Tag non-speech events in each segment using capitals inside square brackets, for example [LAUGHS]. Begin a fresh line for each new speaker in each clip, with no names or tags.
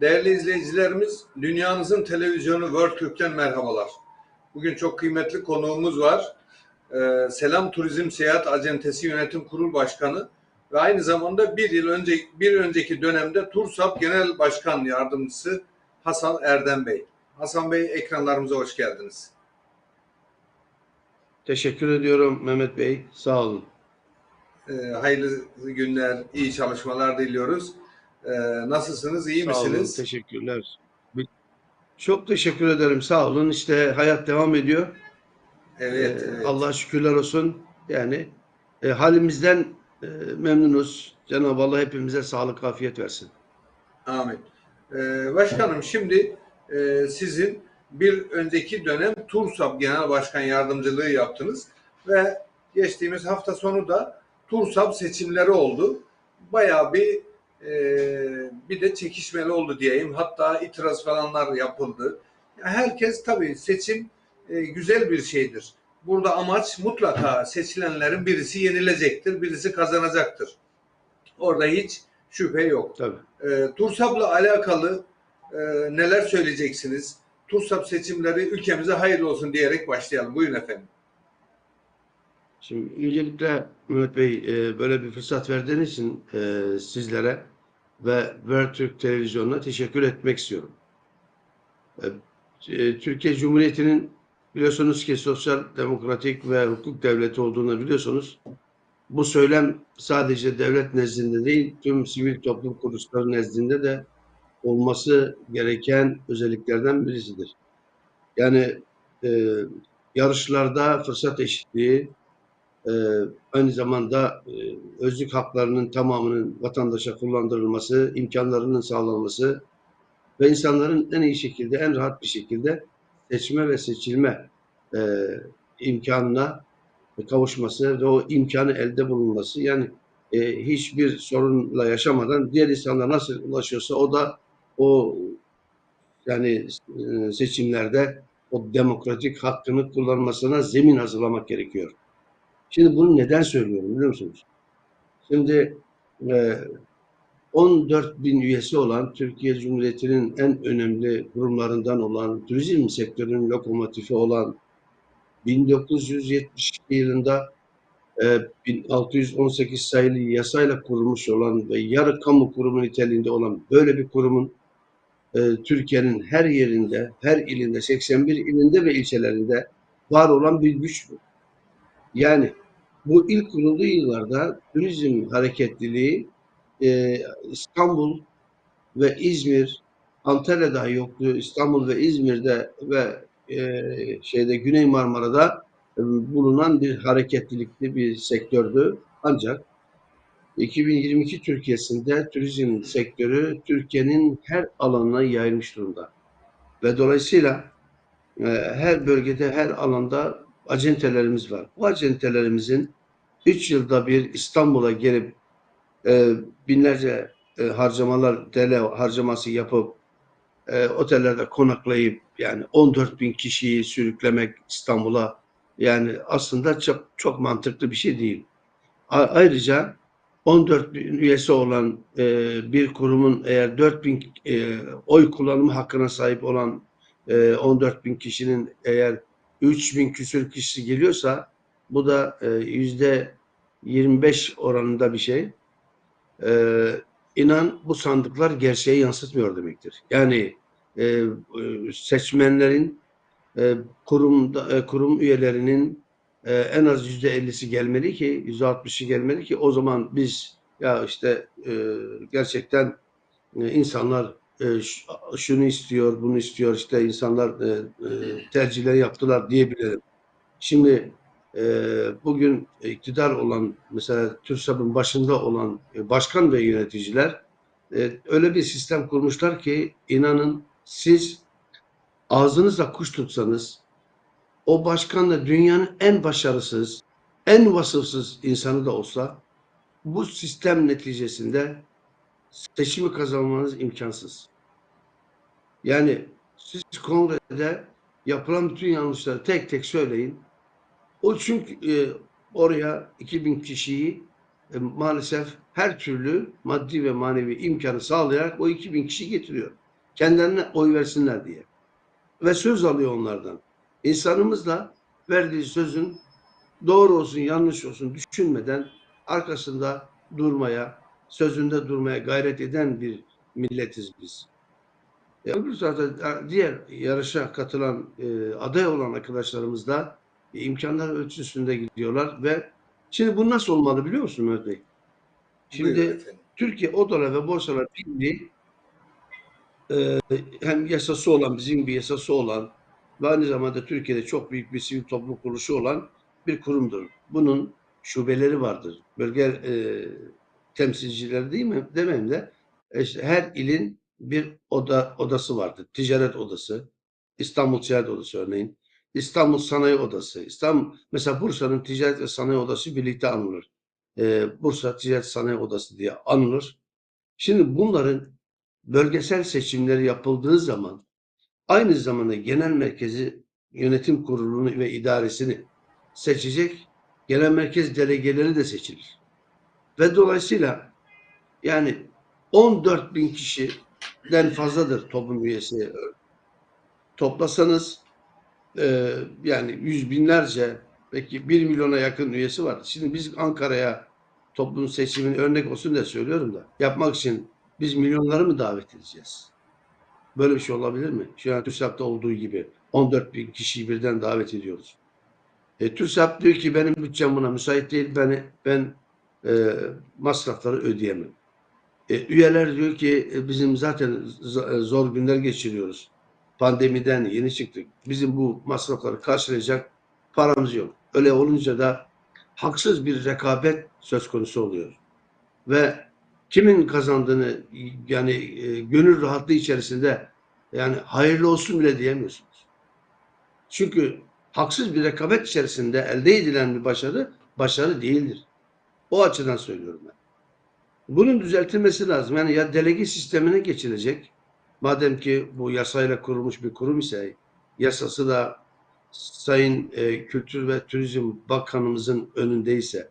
Değerli izleyicilerimiz, dünyanızın televizyonu World Türk'ten merhabalar. Bugün çok kıymetli konuğumuz var. Ee, Selam Turizm Seyahat Acentesi Yönetim Kurulu Başkanı ve aynı zamanda bir yıl önce bir önceki dönemde TURSAP Genel Başkan Yardımcısı Hasan Erdem Bey. Hasan Bey ekranlarımıza hoş geldiniz.
Teşekkür ediyorum Mehmet Bey. Sağ olun.
Ee, hayırlı günler, iyi çalışmalar diliyoruz. Ee, nasılsınız, iyi
Sağ olun.
misiniz?
Teşekkürler. Çok teşekkür ederim. Sağ olun. İşte hayat devam ediyor.
Evet,
Ee,
evet.
Allah'a şükürler olsun. Yani e, halimizden e, memnunuz. Cenab-ı Allah hepimize sağlık, afiyet versin.
Amin. Ee, başkanım şimdi e, sizin bir önceki dönem TURSAP Genel Başkan Yardımcılığı yaptınız ve geçtiğimiz hafta sonu da TURSAP seçimleri oldu. Bayağı bir e, bir de çekişmeli oldu diyeyim. Hatta itiraz falanlar yapıldı. Herkes tabii seçim e, güzel bir şeydir. Burada amaç mutlaka seçilenlerin birisi yenilecektir, birisi kazanacaktır. Orada hiç şüphe yok.
Tabii.
E, TURSAP'la alakalı e, neler söyleyeceksiniz? TURSAP seçimleri ülkemize hayırlı olsun diyerek başlayalım. Buyurun efendim.
Şimdi öncelikle Mehmet Bey e, böyle bir fırsat verdiğiniz için e, sizlere ve World Türk Televizyonu'na teşekkür etmek istiyorum. E, e, Türkiye Cumhuriyeti'nin biliyorsunuz ki sosyal demokratik ve hukuk devleti olduğunu biliyorsunuz. Bu söylem sadece devlet nezdinde değil, tüm sivil toplum kuruluşları nezdinde de olması gereken özelliklerden birisidir. Yani e, yarışlarda fırsat eşitliği, e, aynı zamanda e, özlük haklarının tamamının vatandaşa kullandırılması, imkanlarının sağlanması ve insanların en iyi şekilde, en rahat bir şekilde seçme ve seçilme e, imkanına kavuşması ve o imkanı elde bulunması. Yani e, hiçbir sorunla yaşamadan diğer insanlar nasıl ulaşıyorsa o da o yani e, seçimlerde o demokratik hakkını kullanmasına zemin hazırlamak gerekiyor. Şimdi bunu neden söylüyorum biliyor musunuz? Şimdi e, 14 bin üyesi olan Türkiye Cumhuriyeti'nin en önemli kurumlarından olan turizm sektörünün lokomotifi olan 1972 yılında e, 1618 sayılı yasayla kurulmuş olan ve yarı kamu kurumu niteliğinde olan böyle bir kurumun e, Türkiye'nin her yerinde, her ilinde, 81 ilinde ve ilçelerinde var olan bir güç bu. Yani bu ilk kurulduğu yıllarda turizm hareketliliği e, İstanbul ve İzmir, Antalya'da yoktu. İstanbul ve İzmir'de ve e, şeyde Güney Marmara'da e, bulunan bir hareketlilikli bir sektördü. Ancak 2022 Türkiye'sinde turizm sektörü Türkiye'nin her alanına yayılmış durumda. Ve dolayısıyla e, her bölgede, her alanda acentelerimiz var. Bu acentelerimizin 3 yılda bir İstanbul'a gelip e, binlerce e, harcamalar, TL harcaması yapıp e, otellerde konaklayıp yani 14 bin kişiyi sürüklemek İstanbul'a yani aslında çok çok mantıklı bir şey değil. A- ayrıca 14 bin üyesi olan e, bir kurumun eğer 4 bin e, oy kullanımı hakkına sahip olan e, 14 bin kişinin eğer 3 bin küsür kişi geliyorsa bu da e, yüzde 25 oranında bir şey. E, inan bu sandıklar gerçeği yansıtmıyor demektir. Yani e, e, seçmenlerin e, kurumda e, kurum üyelerinin e, en az yüzde ellisi gelmeli ki yüzde altmışı gelmeli ki o zaman biz ya işte e, gerçekten e, insanlar e, şunu istiyor bunu istiyor işte insanlar e, e, tercihleri yaptılar diyebilirim. Şimdi bugün iktidar olan mesela TÜRSAP'ın başında olan başkan ve yöneticiler öyle bir sistem kurmuşlar ki inanın siz ağzınızla kuş tutsanız o başkan da dünyanın en başarısız, en vasıfsız insanı da olsa bu sistem neticesinde seçimi kazanmanız imkansız. Yani siz kongrede yapılan bütün yanlışları tek tek söyleyin. O çünkü e, oraya 2000 kişiyi e, maalesef her türlü maddi ve manevi imkanı sağlayarak o 2000 kişi getiriyor. Kendilerine oy versinler diye. Ve söz alıyor onlardan. İnsanımız da verdiği sözün doğru olsun yanlış olsun düşünmeden arkasında durmaya, sözünde durmaya gayret eden bir milletiz biz. E, öbür tarafta diğer yarışa katılan e, aday olan arkadaşlarımız da e, imkanlar ölçüsünde gidiyorlar ve şimdi bu nasıl olmalı biliyor musun Mehmet Bey? Şimdi. Türkiye Odalar ve Borsalar Birliği e, hem yasası olan, bizim bir yasası olan ve aynı zamanda Türkiye'de çok büyük bir sivil toplum kuruluşu olan bir kurumdur. Bunun şubeleri vardır. Bölge e, temsilcileri değil mi? Demeyeyim de e, işte her ilin bir oda odası vardır. Ticaret odası, İstanbul Ticaret Odası örneğin. İstanbul Sanayi Odası. İstanbul mesela Bursa'nın Ticaret ve Sanayi Odası birlikte anılır. E, Bursa Ticaret Sanayi Odası diye anılır. Şimdi bunların bölgesel seçimleri yapıldığı zaman aynı zamanda genel merkezi yönetim kurulunu ve idaresini seçecek genel merkez delegeleri de seçilir. Ve dolayısıyla yani 14 bin kişiden fazladır toplum üyesi. Toplasanız e, yani yüz binlerce belki 1 milyona yakın üyesi var. Şimdi biz Ankara'ya toplum seçimini örnek olsun diye söylüyorum da yapmak için biz milyonları mı davet edeceğiz? Böyle bir şey olabilir mi? Şu an TÜRSAP'ta olduğu gibi 14 bin kişiyi birden davet ediyoruz. E, TÜRSAP diyor ki benim bütçem buna müsait değil. Ben, ben e, masrafları ödeyemem. E, üyeler diyor ki e, bizim zaten e, zor günler geçiriyoruz. Pandemiden yeni çıktık. Bizim bu masrafları karşılayacak paramız yok. Öyle olunca da haksız bir rekabet söz konusu oluyor. Ve kimin kazandığını yani gönül rahatlığı içerisinde yani hayırlı olsun bile diyemiyorsunuz. Çünkü haksız bir rekabet içerisinde elde edilen bir başarı başarı değildir. O açıdan söylüyorum ben. Bunun düzeltilmesi lazım. Yani ya delege sistemine geçilecek. Madem ki bu yasayla kurulmuş bir kurum ise yasası da Sayın e, Kültür ve Turizm Bakanımızın önündeyse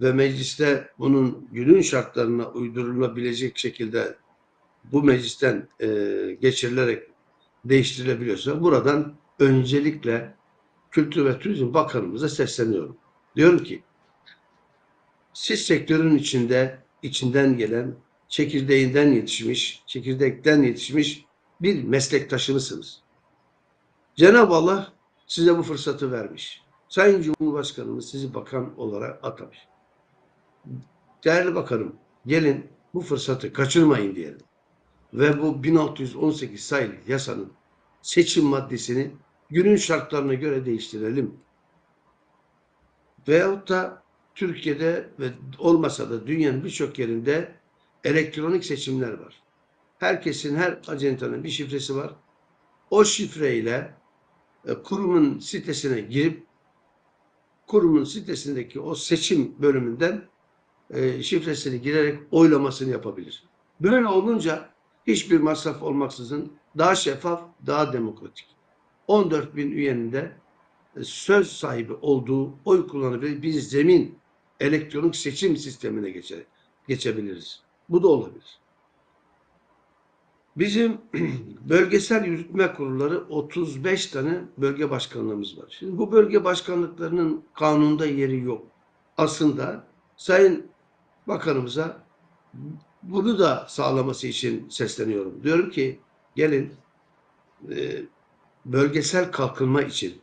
ve mecliste bunun günün şartlarına uydurulabilecek şekilde bu meclisten e, geçirilerek değiştirilebiliyorsa buradan öncelikle Kültür ve Turizm Bakanımıza sesleniyorum. Diyorum ki siz sektörün içinde içinden gelen çekirdeğinden yetişmiş, çekirdekten yetişmiş bir meslektaşımızsınız. Cenab-ı Allah size bu fırsatı vermiş. Sayın Cumhurbaşkanımız sizi bakan olarak atamış. Değerli bakanım, gelin bu fırsatı kaçırmayın diyelim. Ve bu 1618 sayılı yasanın seçim maddesini günün şartlarına göre değiştirelim. Veyahut da Türkiye'de ve olmasa da dünyanın birçok yerinde elektronik seçimler var. Herkesin, her acentanın bir şifresi var. O şifreyle e, kurumun sitesine girip kurumun sitesindeki o seçim bölümünden e, şifresini girerek oylamasını yapabilir. Böyle olunca hiçbir masraf olmaksızın daha şeffaf, daha demokratik. 14 bin üyenin de söz sahibi olduğu oy kullanabilir bir zemin elektronik seçim sistemine geçe, geçebiliriz. Bu da olabilir. Bizim [CLEARS THROAT] bölgesel yürütme kurulları 35 tane bölge başkanlığımız var. Şimdi bu bölge başkanlıklarının kanunda yeri yok. Aslında Sayın Bakanımıza bunu da sağlaması için sesleniyorum. Diyorum ki gelin e, bölgesel kalkınma için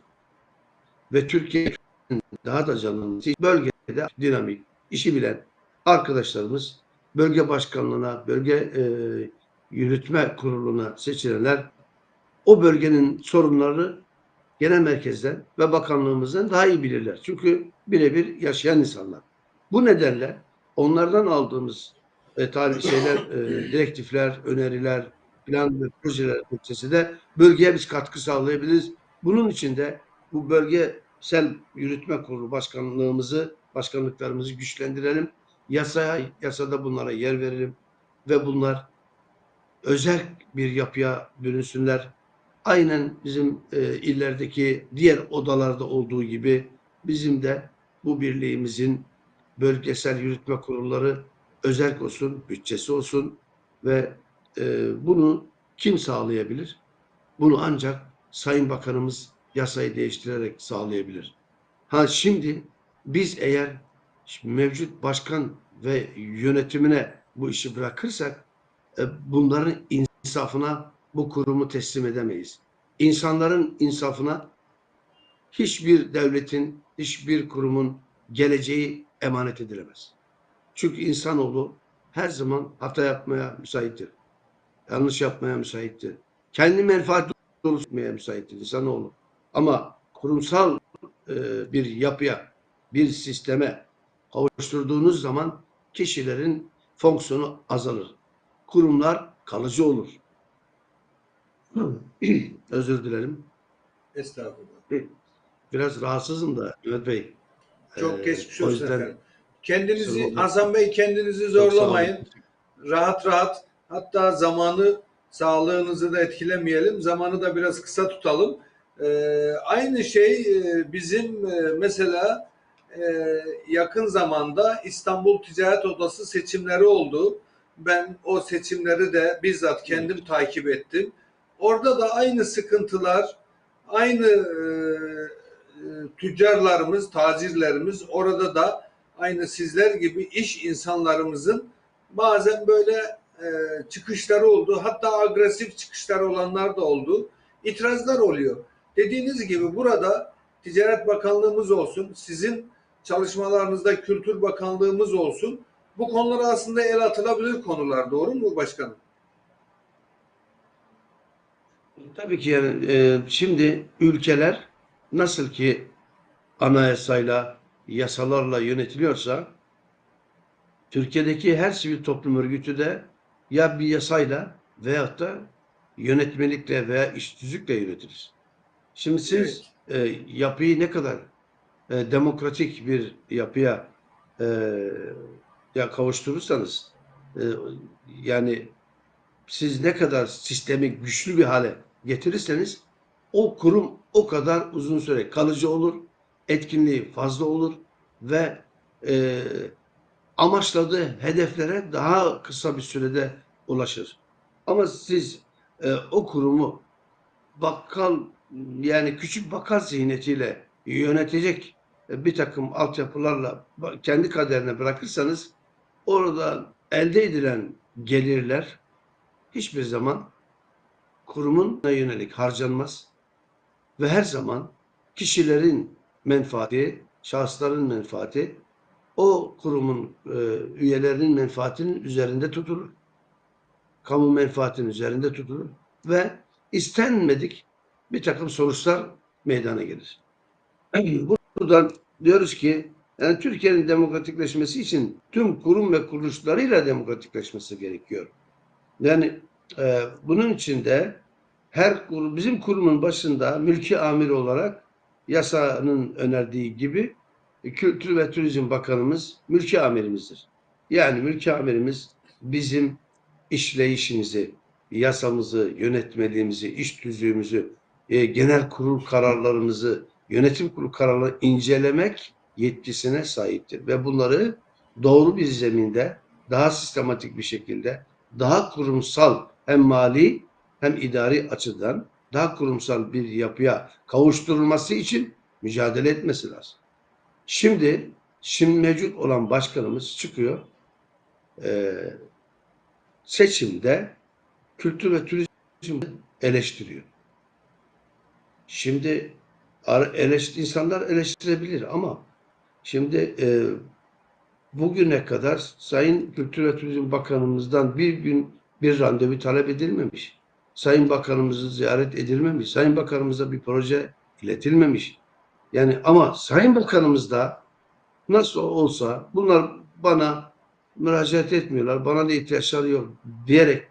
ve Türkiye'nin daha da canlanması bölgede dinamik, işi bilen arkadaşlarımız bölge başkanlığına, bölge e, yürütme kuruluna seçilenler o bölgenin sorunlarını genel merkezden ve bakanlığımızdan daha iyi bilirler. Çünkü birebir yaşayan insanlar. Bu nedenle onlardan aldığımız e, tarih şeyler, e, direktifler, öneriler, plan ve projeler neticesinde bölgeye biz katkı sağlayabiliriz. Bunun için de bu bölgesel yürütme kurulu başkanlığımızı, başkanlıklarımızı güçlendirelim. Yasaya, yasada bunlara yer verelim ve bunlar özel bir yapıya bürünsünler. Aynen bizim e, illerdeki diğer odalarda olduğu gibi bizim de bu birliğimizin bölgesel yürütme kurulları özel olsun, bütçesi olsun ve e, bunu kim sağlayabilir? Bunu ancak Sayın Bakanımız yasayı değiştirerek sağlayabilir. Ha şimdi biz eğer mevcut başkan ve yönetimine bu işi bırakırsak e, bunların insafına bu kurumu teslim edemeyiz. İnsanların insafına hiçbir devletin, hiçbir kurumun geleceği emanet edilemez. Çünkü insanoğlu her zaman hata yapmaya müsaittir. Yanlış yapmaya müsaittir. Kendi menfaat doğrultusunda yapmaya müsaittir insanoğlu. Ama kurumsal e, bir yapıya, bir sisteme kavuşturduğunuz zaman kişilerin fonksiyonu azalır. Kurumlar kalıcı olur. [CLEARS THROAT] Özür dilerim.
Estağfurullah.
Biraz rahatsızım da Mehmet Bey.
Çok
Ee,
geçmiş olsun efendim. Kendinizi. Hasan Bey kendinizi zorlamayın. Rahat rahat hatta zamanı sağlığınızı da etkilemeyelim. Zamanı da biraz kısa tutalım. Ee, aynı şey e, bizim e, mesela e, yakın zamanda İstanbul Ticaret Odası seçimleri oldu. Ben o seçimleri de bizzat kendim takip ettim. Orada da aynı sıkıntılar, aynı e, e, tüccarlarımız, tacirlerimiz orada da aynı sizler gibi iş insanlarımızın bazen böyle e, çıkışları oldu. Hatta agresif çıkışlar olanlar da oldu. İtirazlar oluyor. Dediğiniz gibi burada Ticaret Bakanlığımız olsun, sizin çalışmalarınızda Kültür Bakanlığımız olsun. Bu konulara aslında el atılabilir konular. Doğru mu başkanım?
Tabii ki yani e, şimdi ülkeler nasıl ki anayasayla, yasalarla yönetiliyorsa Türkiye'deki her sivil toplum örgütü de ya bir yasayla veyahut da yönetmelikle veya işsizlikle yönetilir. Şimdi siz e, yapıyı ne kadar e, demokratik bir yapıya e, ya kavuşturursanız e, yani siz ne kadar sistemi güçlü bir hale getirirseniz o kurum o kadar uzun süre kalıcı olur, etkinliği fazla olur ve e, amaçladığı hedeflere daha kısa bir sürede ulaşır. Ama siz e, o kurumu bakkal yani küçük bakkal zihniyetiyle yönetecek bir takım altyapılarla kendi kaderine bırakırsanız orada elde edilen gelirler hiçbir zaman kurumun yönelik harcanmaz ve her zaman kişilerin menfaati, şahısların menfaati o kurumun e, üyelerinin menfaatinin üzerinde tutulur. Kamu menfaatinin üzerinde tutulur ve istenmedik bir takım sonuçlar meydana gelir. [CLEARS THROAT] Buradan diyoruz ki yani Türkiye'nin demokratikleşmesi için tüm kurum ve kuruluşlarıyla demokratikleşmesi gerekiyor. Yani e, bunun için de her kurum, bizim kurumun başında mülki amir olarak yasanın önerdiği gibi e, Kültür ve Turizm Bakanımız mülki amirimizdir. Yani mülki amirimiz bizim işleyişimizi, yasamızı, yönetmeliğimizi, iş tüzüğümüzü, e, genel kurul kararlarımızı, yönetim kurulu kararları incelemek yetkisine sahiptir. Ve bunları doğru bir zeminde, daha sistematik bir şekilde, daha kurumsal hem mali hem idari açıdan daha kurumsal bir yapıya kavuşturulması için mücadele etmesi lazım. Şimdi, şimdi mevcut olan başkanımız çıkıyor e, seçimde kültür ve turizm eleştiriyor. Şimdi eleştir, insanlar eleştirebilir ama şimdi e, bugüne kadar Sayın Kültür ve Turizm Bakanımızdan bir gün bir randevu talep edilmemiş. Sayın Bakanımızı ziyaret edilmemiş. Sayın Bakanımıza bir proje iletilmemiş. Yani ama Sayın Bakanımız da nasıl olsa bunlar bana müracaat etmiyorlar, bana da ihtiyaçları yok diyerek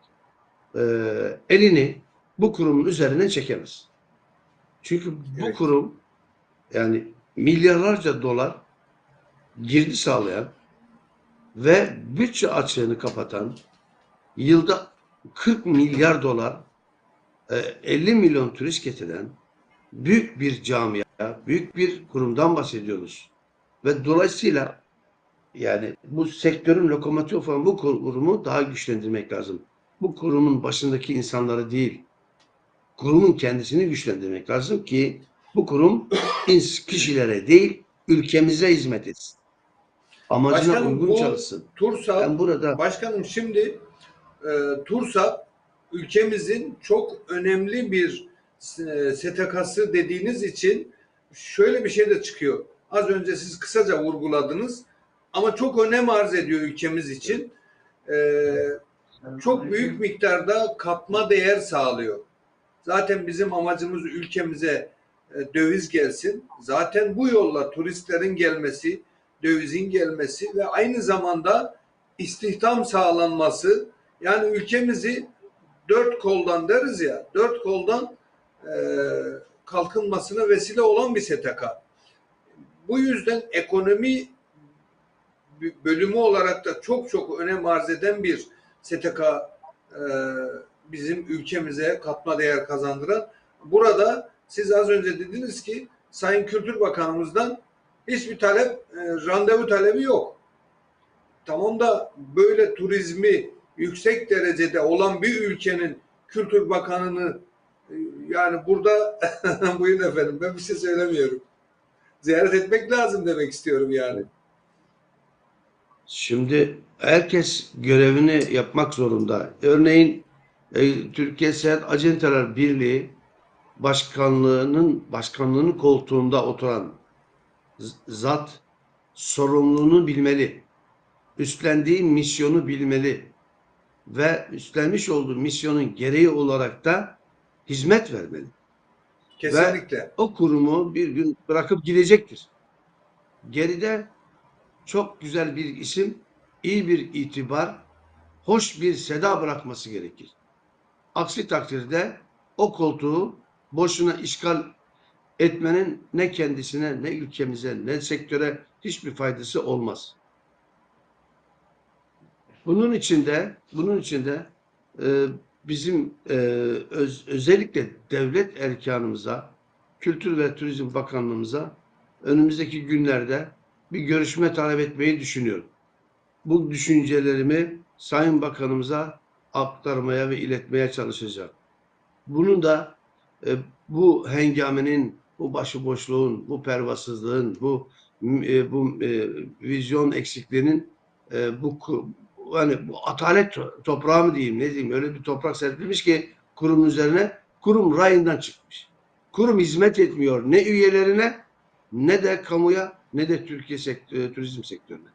e, elini bu kurumun üzerine çekemez. Çünkü bu
Evet.
kurum yani milyarlarca dolar girdi sağlayan ve bütçe açığını kapatan yılda 40 milyar dolar e, 50 milyon turist getiren büyük bir camia, büyük bir kurumdan bahsediyoruz. Ve dolayısıyla yani bu sektörün lokomotifi olan bu kurumu daha güçlendirmek lazım. bu kurumun başındaki insanları değil, kurumun kendisini güçlendirmek lazım ki bu kurum kişilere değil, ülkemize hizmet etsin. Amacına
Başkanım,
uygun çalışsın.
TURSAP
Ben burada
Başkanım şimdi e, TURSAP ülkemizin çok önemli bir e, STK'sı dediğiniz için şöyle bir şey de çıkıyor. Az önce siz kısaca vurguladınız ama çok önem arz ediyor ülkemiz için. E, çok büyük miktarda katma değer sağlıyor. Zaten bizim amacımız ülkemize e, döviz gelsin. Zaten bu yolla turistlerin gelmesi, dövizin gelmesi ve aynı zamanda istihdam sağlanması yani ülkemizi dört koldan deriz ya dört koldan e, kalkınmasına vesile olan bir STK. Bu yüzden ekonomi bölümü olarak da çok çok önem arz eden bir STK e, bizim ülkemize katma değer kazandıran. Burada siz az önce dediniz ki Sayın Kültür Bakanımızdan hiçbir talep, e, randevu talebi yok. Tamam da böyle turizmi yüksek derecede olan bir ülkenin Kültür Bakanı'nı e, yani burada [LAUGHS] buyurun efendim ben bir şey söylemiyorum. Ziyaret etmek lazım demek istiyorum yani.
Şimdi herkes görevini yapmak zorunda. Örneğin e, Türkiye Seyahat Acenteler Birliği başkanlığının başkanlığının koltuğunda oturan zat sorumluluğunu bilmeli. Üstlendiği misyonu bilmeli ve üstlenmiş olduğu misyonun gereği olarak da hizmet vermeli.
Kesinlikle.
O kurumu bir gün bırakıp gidecektir. Geride çok güzel bir isim, iyi bir itibar, hoş bir seda bırakması gerekir. Aksi takdirde o koltuğu boşuna işgal etmenin ne kendisine, ne ülkemize, ne sektöre hiçbir faydası olmaz. Bunun içinde, bunun içinde e, bizim e, öz- özellikle devlet erkanımıza, Kültür ve Turizm Bakanlığımıza önümüzdeki günlerde bir görüşme talep etmeyi düşünüyorum. Bu düşüncelerimi Sayın Bakanımıza aktarmaya ve iletmeye çalışacağım. Bunun da e, bu hengamenin, bu başıboşluğun, bu pervasızlığın, bu e, bu e, vizyon eksikliğinin e, bu hani bu atalet to- toprağı mı diyeyim ne diyeyim öyle bir toprak serpilmiş ki kurum üzerine kurum rayından çıkmış. Kurum hizmet etmiyor ne üyelerine ne de kamuya ne de Türkiye sektörü, turizm sektörüne.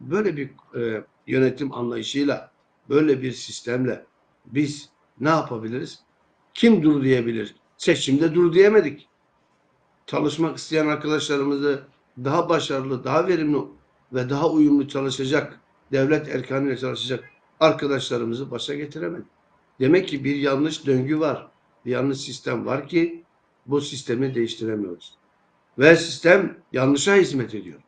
Böyle bir e, yönetim anlayışıyla, böyle bir sistemle biz ne yapabiliriz? Kim dur diyebilir? Seçimde dur diyemedik. Çalışmak isteyen arkadaşlarımızı daha başarılı, daha verimli ve daha uyumlu çalışacak, devlet erkanıyla çalışacak arkadaşlarımızı başa getiremedik. Demek ki bir yanlış döngü var, bir yanlış sistem var ki bu sistemi değiştiremiyoruz. Ve sistem yanlışa hizmet ediyor.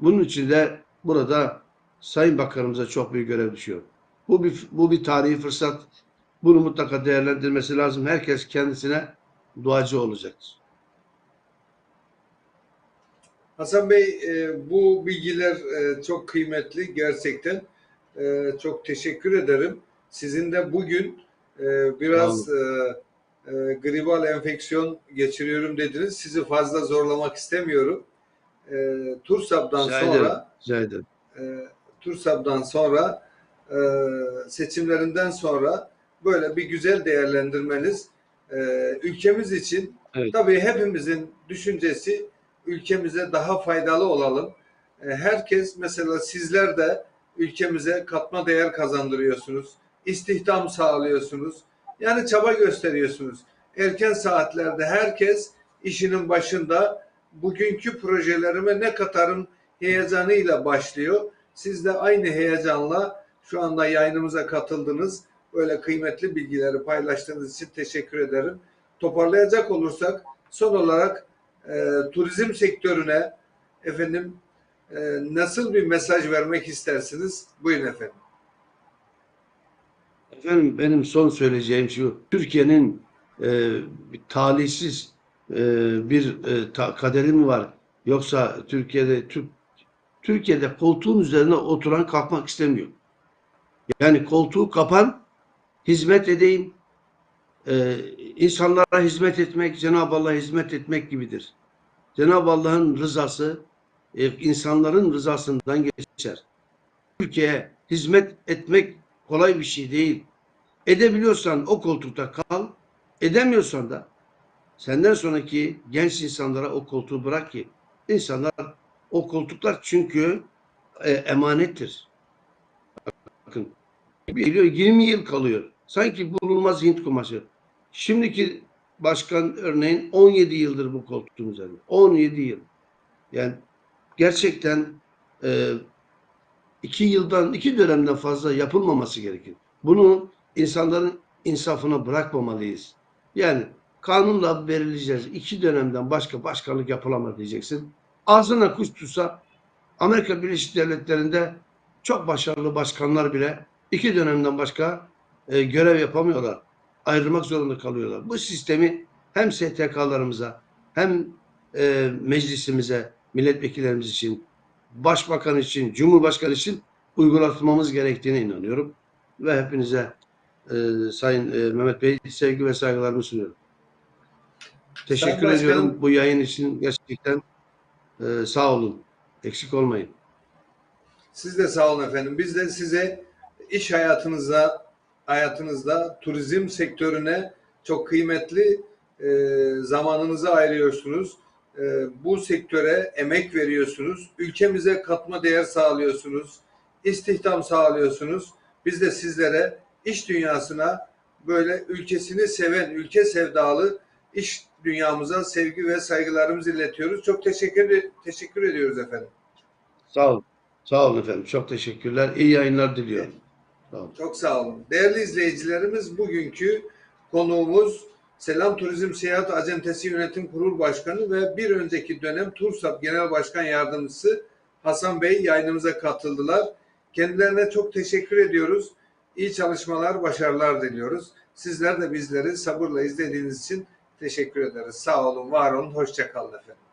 Bunun için de burada Sayın Bakanımıza çok büyük görev düşüyor. Bu bir, bu bir tarihi fırsat. Bunu mutlaka değerlendirmesi lazım. Herkes kendisine duacı olacaktır.
Hasan Bey e, bu bilgiler e, çok kıymetli gerçekten. E, çok teşekkür ederim. Sizin de bugün e, biraz e, e, gribal enfeksiyon geçiriyorum dediniz. Sizi fazla zorlamak istemiyorum. E,
Rica ederim.
sonra
Rica
e, TURSAB'dan sonra e, seçimlerinden sonra böyle bir güzel değerlendirmeniz e, ülkemiz için
Evet.
tabii hepimizin düşüncesi ülkemize daha faydalı olalım. E, herkes mesela sizler de ülkemize katma değer kazandırıyorsunuz. istihdam sağlıyorsunuz. Yani çaba gösteriyorsunuz. Erken saatlerde herkes işinin başında bugünkü projelerime ne katarım heyecanıyla başlıyor. Siz de aynı heyecanla şu anda yayınımıza katıldınız. Böyle kıymetli bilgileri paylaştığınız için teşekkür ederim. Toparlayacak olursak son olarak e, turizm sektörüne efendim e, nasıl bir mesaj vermek istersiniz? Buyurun efendim.
Efendim benim son söyleyeceğim şu. Türkiye'nin e, talihsiz e, bir e, ta- kaderi mi var? Yoksa Türkiye'de Türk Türkiye'de koltuğun üzerine oturan kalkmak istemiyor. Yani koltuğu kapan hizmet edeyim. Ee, insanlara hizmet etmek, Cenab-ı Allah'a hizmet etmek gibidir. Cenab-ı Allah'ın rızası e, insanların rızasından geçer. Ülkeye hizmet etmek kolay bir şey değil. Edebiliyorsan o koltukta kal, edemiyorsan da senden sonraki genç insanlara o koltuğu bırak ki insanlar o koltuklar çünkü e, emanettir. Bakın geliyor 20 yıl kalıyor. Sanki bulunmaz Hint kumaşı. Şimdiki başkan örneğin 17 yıldır bu koltuğun üzerinde. 17 yıl. Yani gerçekten e, iki yıldan, iki dönemden fazla yapılmaması gerekir. Bunu insanların insafına bırakmamalıyız. Yani kanunla verileceğiz. İki dönemden başka başkanlık yapılamaz diyeceksin. Ağzına kuş tutsa Amerika Birleşik Devletleri'nde çok başarılı başkanlar bile iki dönemden başka e, görev yapamıyorlar. Ayrılmak zorunda kalıyorlar. Bu sistemi hem STK'larımıza hem e, meclisimize, milletvekillerimiz için, başbakan için, cumhurbaşkanı için uygulatmamız gerektiğine inanıyorum. Ve hepinize e, Sayın e, Mehmet Bey sevgi ve saygılarımı sunuyorum. Teşekkür
Sayın
ediyorum
Başkanım.
bu yayın için gerçekten e, sağ olun. Eksik olmayın.
Siz de sağ olun efendim. Biz de size iş hayatınızda, hayatınızda turizm sektörüne çok kıymetli e, zamanınızı ayırıyorsunuz. E, bu sektöre emek veriyorsunuz. Ülkemize katma değer sağlıyorsunuz. istihdam sağlıyorsunuz. Biz de sizlere iş dünyasına böyle ülkesini seven, ülke sevdalı iş dünyamıza sevgi ve saygılarımızı iletiyoruz. Çok teşekkür teşekkür ediyoruz efendim.
Sağ olun. Sağ olun efendim. Çok teşekkürler. İyi yayınlar diliyorum. Sağ olun.
Çok sağ olun. Değerli izleyicilerimiz bugünkü konuğumuz Selam Turizm Seyahat Acentesi Yönetim Kurulu Başkanı ve bir önceki dönem TURSAP Genel Başkan Yardımcısı Hasan Bey yayınımıza katıldılar. Kendilerine çok teşekkür ediyoruz. İyi çalışmalar, başarılar diliyoruz. Sizler de bizleri sabırla izlediğiniz için teşekkür ederiz. Sağ olun, var olun, hoşça kalın efendim.